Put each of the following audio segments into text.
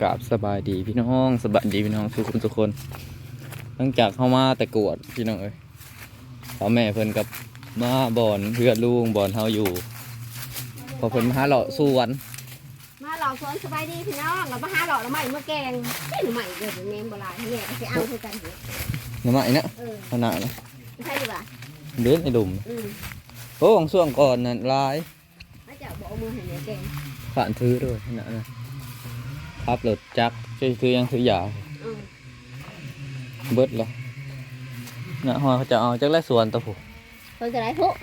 กราบสบายดีพี่น้องสบายดีพี่น้องทุกคนทุกคน หลังจากเข้ามาแต่กวดพี่น้องเอ้ยพ่อแม่เพิ่นกับมาบ่อนเพื่อนลุงบ่อนเฮาอยู่ พอเพิ่นมาหาเลาะสวนมาหลอกสวนสบายดีพี่น้องเรามาหาหลอกแล้วใหม่เมื่อแกงไม่หนูใหม่เกิดเนมโบราณเนี่ยก็จะเอาคือกันอยู่น้ำไม้นะเออขนาดนะใช่ดีป่ะเดินในดุมอืมโอ้ของส่วงก่อนนั่นลายแล้วจะบอกเอามือให้เนี่ยแกงผ่านถือด้วยขนาดนั้น พับรถจักรช่วยถือยังถือยาวอืมเบิดแล้วนะฮอเขาจะเอาจักรและสวนตะผูคนจะได้ทุก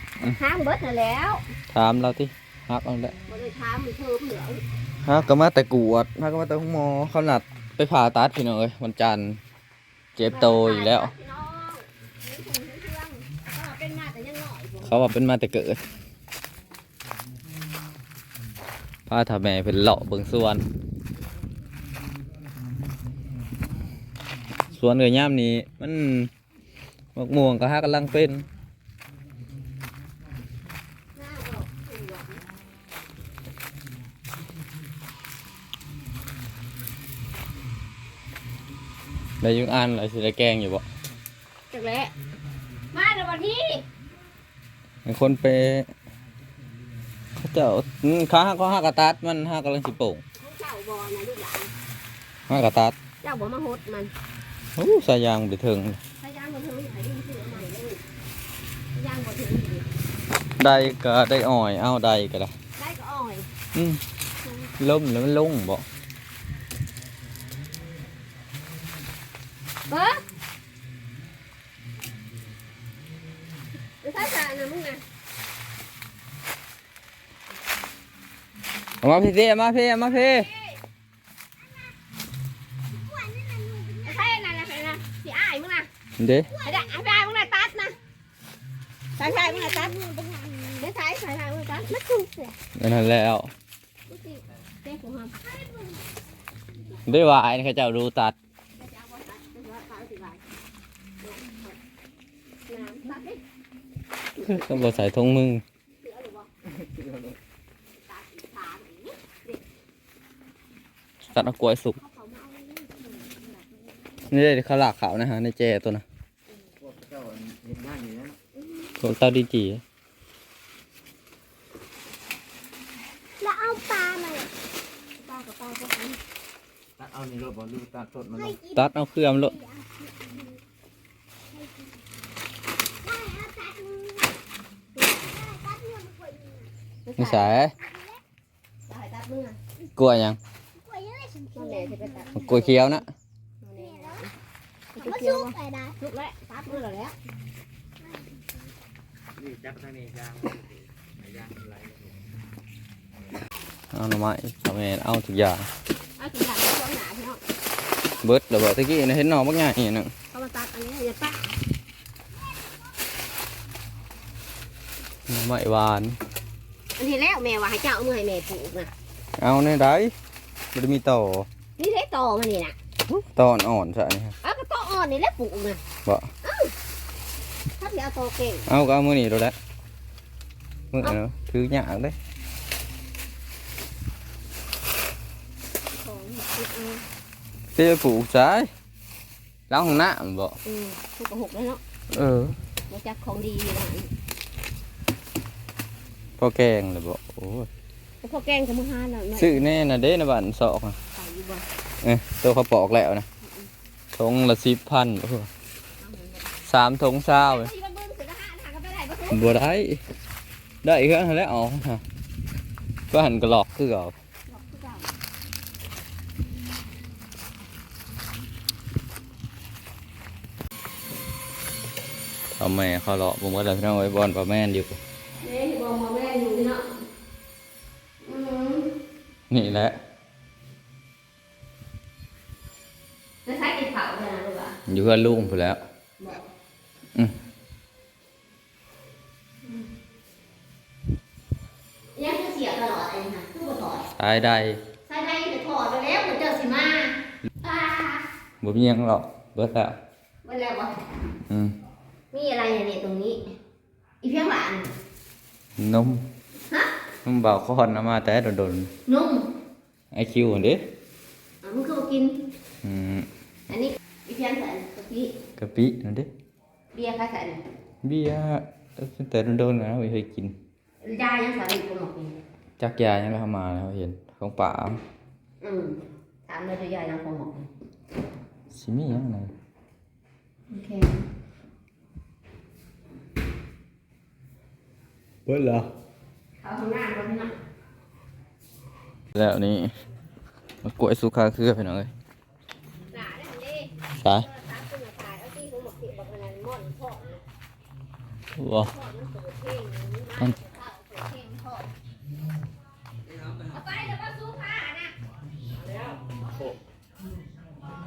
ห้างเบิดน่ะแล้วถามเราที่ฮักเอาละบ่ได้ถามมันเพิ่มเหลือฮักก็มาแต่กวดฮักก็มาแต่ห้องหมอเขานัดไปผ่าตัดพี่น้องเอ้ยวันจันทร์เจ็บโตอีกแล้วพี่น้องนี่ถุงเครื่องก็เป็นมาแต่ยังหน่อยผมเขาว่าเป็นมาแต่เกิดพาทาแม่เป็นเลาะเบิ่งสวน วนเอือย่ามนี้มันมะม่วงก็ฮักกำลังเป็นหน้าออกเสือกได้ยุงอันอะไรสิได้แกล้งอยู่บ่จักแล้วมาเดี๋ยววันนี้เป็นคนไปเขาเจ้าอืมเขาฮักเขาฮักกระตัดมันฮักกำลังสิโป่งของเจ้าบอนะลูกหลานฮักกระตัดเจ้าบ่มาหดมันโอ้สายยางไปถึงพยายามบ่ถึงให้ดิ้นเสือใหม่เลยพยายามบ่ถึงอยู่ได้ก็ได้อ่อยเอาได้ก็ได้ได้ก็อ่อยอืมล่มแล้วมัน ลงบ่เบิ้งจะใช้สารนะมึงนะเอามาพี่เต้เอามาพี่เอามาพี่ จะใช้นั่นนะใช่นะสิอ้ายมึงนะ เด้ไอ้ได้ไอ้ได้มึงนะตัดนะใช่ใช่มึงนะตัดไม่ใช่ใช่ใช่มึงตัดไม่ถูกเลยนั่นแล้วมึงสิเจ๊ของมันได้วายเขาเจ้าดูตัดจะเอาบ่ตัดจะเอาตัดสิบาทน้ำตัดดิก็บ่ใส่ทงมือเสือหรือบ่ตัดขาหนีตัดเอากล้วยสุกเขาเขามาเอาเลยนี่ได้ข้าวหลากขาวนะฮะในแจตัวนะ พวกเจ้าเห็นหน้าอยู่นะ ของเต้าดีจีแล้วเอาปลามาปลากับปลาพวกนี้ตัดเอานี่รถบอลลูกตัดต้นมันลงตัดเอาเครื่องโลดนี่ใส่ตายตัดมือกล้วยหยังนั่นแหละจะไปตัดกล้วยเขียวนะนั่นแหละจะเกี่ยวไปได้ทุกแล้วตัดมือแล้ว นี่จับทางนี้ยางยางไหลเอาหน่อไม้เอาแม่นเอาทุกอย่างเอาทุกอย่างช่วงหนาพี่น้องเบิดแล้วบ่ตะกี้นะเห็นหน่อบักใหญ่นี่นึงเขามาตัดอันนี้อย่าตัดหน่อไม้หวานอันที่แล้วแม่ว่าให้เจ้าเอามือให้แม่ปลูกนะเอาในได้บ่ได้มีต่อนี่ได้ต่อมานี่นะตอนอ่อนซะนี่ครับ เอาก็ต่ออ่อนนี่แหละปลูกนะบ่ ถ้าพี่เอาโตเก่งเอาก็เอามื้อนี้โดดแล้วมื้อเนาะถือยากเด้ของปลูกเอาเต้ปลูกซ้ายล้างห้องน้ำบ่อืมปลูกกระหกแล้วเนาะเออมาจากของดีอยู่นะพอแกงเลยบ่โอ้ยแต่พอแกงกับมือห้าแล้วเนาะซื้อแน่น่ะเด้นะบ้านซอกน่ะใส่อยู่บ่เอ้ยตัวเขาปอกแล้วนะทงละสิบพันโอ้โหสามทงเช้าเลย บ่ทุกบัวได้ได้อีกแล้วแล้วอ๋อฮะก็หันกระหลอกคือเก่าดอกคือเก่าเอาแม่เขาหลอกผมว่าเราพี่น้องไว้บอลปลาแม่นอยู่แม่ที่บอกมาแม่อยู่นี่เนาะอืมนี่แหละแล้วใช้กินเผาเลยนะลูกอะอยู่เพื่อนลุงไปแล้ว คือบ่ถอดตายได้ใส่ได้แต่ถอดไปแล้วเหมือนเจอสิมาอ่าบ่มีหยังหรอกเบิดแล้วไว้แล้วบ่อืมมีอะไรเนี่ยเนี่ยตรงนี้ อีเพียงหวานนมฮะนมเบาคอนเอามาแต่โดนนุ่มๆไอคิวเด้ออะมึงก็มากิน อืมอันนี้อีเพียนใส่กะปิกะปินั่นเด้เบียร์ใครใส่เบียร์แต่โดนๆนะไม่เคยกิน ยายังใส่อีกคนบอกกิน จักยายังเรามาแล้วเห็นของป่าอืมถามเลยตัวยายังคงบอกกินสิมีหยังไงโอเคเบิ่เหรอเขาทำงานคนนี้นะแล้วนี่มากล้วยสุขาเครือพี่น้องเอ้ยหนาได้มันดิสายเออ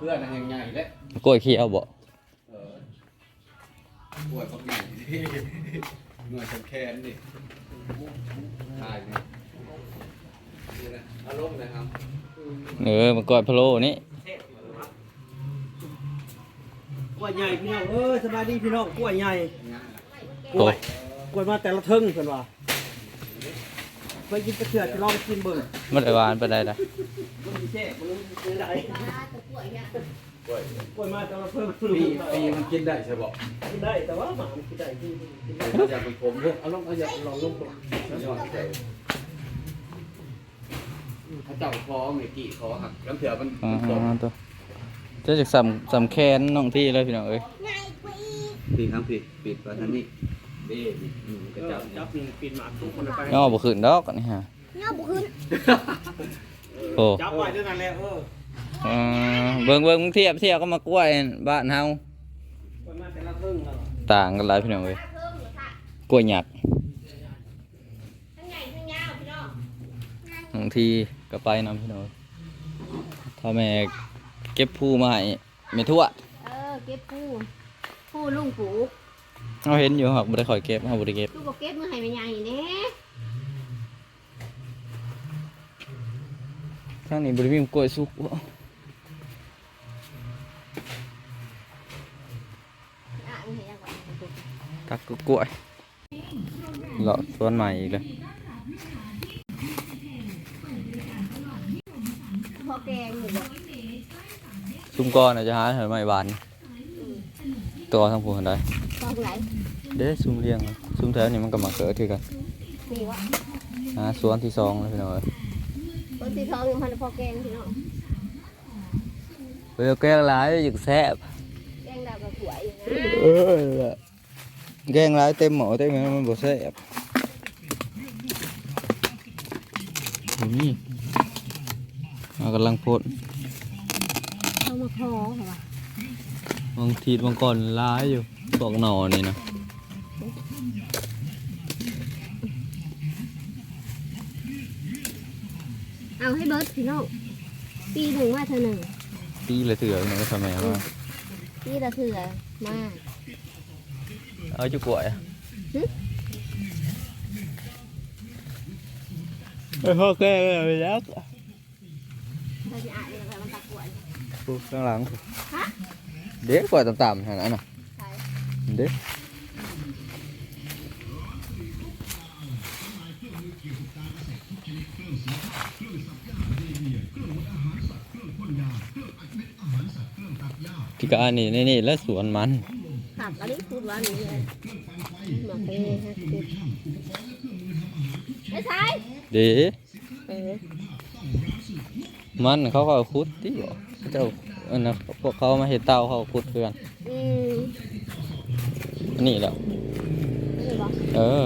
เพื่อนยังใหญ่เลยกล้วยเขียวบ่เออปวดต้องใหญ่หน่วยสำแคนนี่ถ่ายนี่นี่นะอารมณ์นะครับเออมากล้วยพะโล้นี่กล้วยใหญ่พี่น้องเออสบายดีพี่น้องกล้วยใหญ่กโตล้วยกล้วยมาแต่ละเทิงเพิ่นว่า ไปกินกระเทือจะลองกินเบิ่งมันได้หวานไปได้ละมันมีแช่มันมีได้ตะกั่วเนี่ยกล้วยกล้วยมาแต่ละเทิงปีปีมันกินได้ใช่บ่กินได้แต่ว่าหมามันกินได้กินกินได้เอาอย่าไปผมเถอะเอาลงเอาอย่าลองลงก่อนยอดใจเขาเจ้าคอไม่กี่คอหักน้ำเถื่อมันอ่าตกตัวเจะจากสำสำแคนน้องที่เลยพี่น้องเอ้ย ปีทั้งปีปิดไปทั้งนี้ ดีอืมกระเออเจ้าจับนี่ปีนหมากทุกคนเอาไปย่อบ่ขึ้นดอกอันนี่ฮะเงาบุขึ้นโอ้จับไว้เท่านั้นแหละเอออ่าเบิ่งเบิ่งมึงเทียบเทียบก็มากล้วยบ้านเฮากล้วยมาแต่ละเทิงแล้วต่างกันหลายพี่น้องเอ้ยเพิ่มหรือค่ะกล้วยหยักษ์ทั้งใหญ่ทั้งยาวพี่น้องบางทีก็ไปนำพี่น้องถ้าแม่เก็บผู้มาให้แม่ทวด เออเก็บผู้ผู้ลุงปู เราเห็นอยู่ครับบ่ได้ค่อยเก็บเฮาบ่ได้เก็บลูกบอกเก็บมือให้แม่ใหญ่เนี่ยข้างนี้บ่ได้มีกล้วยสุกบ่อะนี่เห็นยังไงตักกล้วยเลาะสวนใหม่อีกแล้วพอแกงอยู่บ่ซุ่มก้อนอาจจะหาให้ใหม่บานตัวทั้งผู้คนใด ตอนไหนเด้ซุ่มเลี้ยงซุ่มแถวนี้มันก็มาเกิดคือกันมีวะหาสวนที่สองแล้วพี่น้องเอ้ยบนสีทองยังพันพอแกงพี่น้องเวลแกงหลายอยากแซ่บแกงดาวกับสวยอยู่นะเออแกงหลายเต็มหม้อเต็มมันมันบ่แซ่บนี่มากำลังพ่นเขามาคอเหรอบางทีบางก่อนหลายอยู่ พวกหนอนี่นะเอาให้เบิร์ดพี่น้องปีหนึ่งว่าเธอหนึ่งปีละเถื่อนี่ก็ทำไมว่าปีละเถื่อมากเอาจุกล้วยอะหึไอ้พ่อแกเลยไปยักเราจะอ่านเลยมันตะกวนปุ๊บข้างหลังฮะเด็กกว่าต่ำๆขนาดนั้นน่ะใช่ เด็ที่กอันนี้นี่นี่และสวนมันขับอันนี้พูดว่านี่เลยมาเป้ฮะคือไม่ใช่เด็กเออมันเขาก็คุดที่บอกเจ้าอันนะพวกเขามาเห็ดเตาเขาคุดเพื่อน นนี้แหละนี่บอกเออ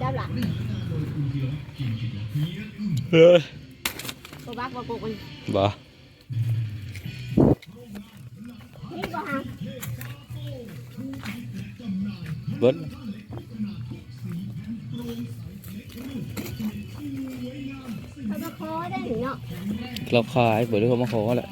จับหลักเฮ้ยตัวบักบอกกูกันบ่นี่ก็หาเบิ้ลเขามาคอได้หรือเนาะเราขายเปิดด้วยเขามาขอแหละ